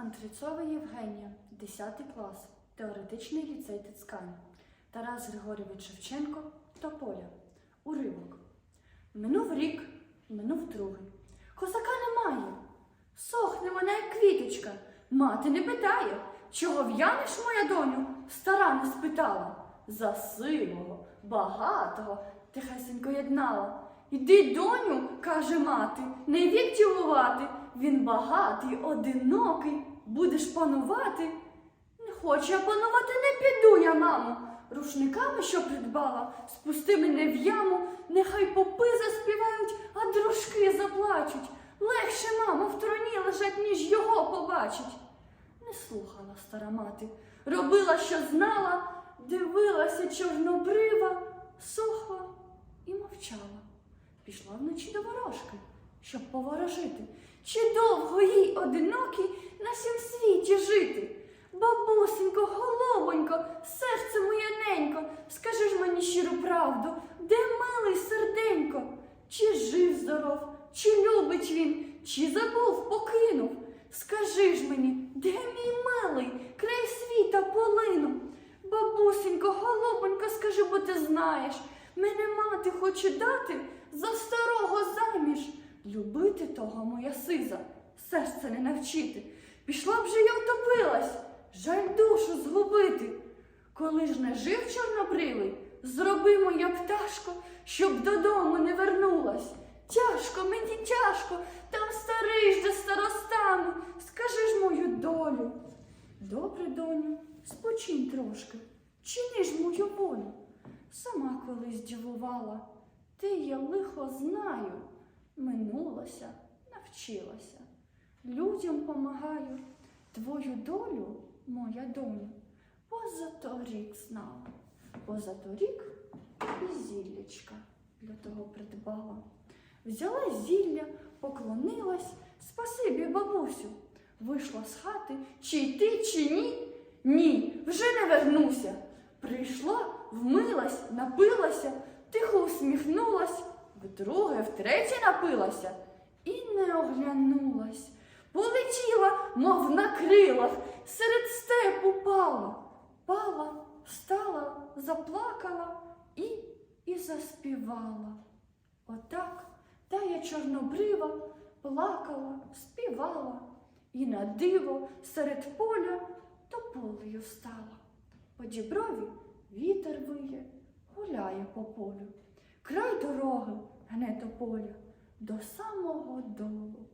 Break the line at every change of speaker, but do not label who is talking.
Антрицова Євгенія, 10 клас, теоретичний ліцей Тицкань. Тарас Григорійович Шевченко, Тополя. Уривок. Минув рік, минув другий. Козака немає. Сохне вона, як квіточка. Мати не питає, чого в'янеш, моя доню? Стара не спитала. За сивого, багатого, тихесенько єднала. Іди, доню, каже мати, не вік ділувати. Він багатий, одинокий, будеш панувати. Не хочу я панувати, не піду я, мамо. Рушниками, що придбала, спусти мене в яму, нехай попи заспівають, а дружки заплачуть. Легше, мамо, в троні лежать, ніж його побачить. Не слухала стара мати, робила, що знала, дивилася чорнобрива, сохла і мовчала. Пішла вночі до ворожки, щоб поворожити. Чи довго їй одинокій на сім світі жити? Бабусенько, голубонько, серце моє ненько, скажи ж мені щиру правду, де милий серденько? Чи жив здоров, чи любить він, чи забув, покинув? Скажи ж мені, де мій милий, край світа полинув? Бабусенько, голубонько, скажи, бо ти знаєш, мене мати хоче дати за. Любити того моя сиза, серце не навчити. Пішла б же я втопилась, жаль душу згубити. Коли ж не жив чорнобривий, зроби моя пташко, щоб додому не вернулась. Тяжко, мені тяжко, там старий жде старостану, скажи ж мою долю. Добре, доню, спочинь трошки, чини ж мою волю. Сама колись дівувала, ти я лихо знаю, минулася, навчилася. Людям помагаю, твою долю, моя доню, позаторік знала. Позаторік і зіллячка для того придбала. Взяла зілля, поклонилась, спасибі, бабусю. Вийшла з хати, чи йти, чи ні? Ні, вже не вернуся. Прийшла, вмилась, напилася, тихо усміхнулась, вдруге, втретє напилася і не оглянулась. Полетіла, мов на крилах, серед степу пала. Пала, встала, заплакала і, і заспівала. Отак тая чорнобрива плакала, співала, і на диво серед поля тополею стала. По діброві вітер виє, гуляє по полю. Край дороги гне тополя до самого долу.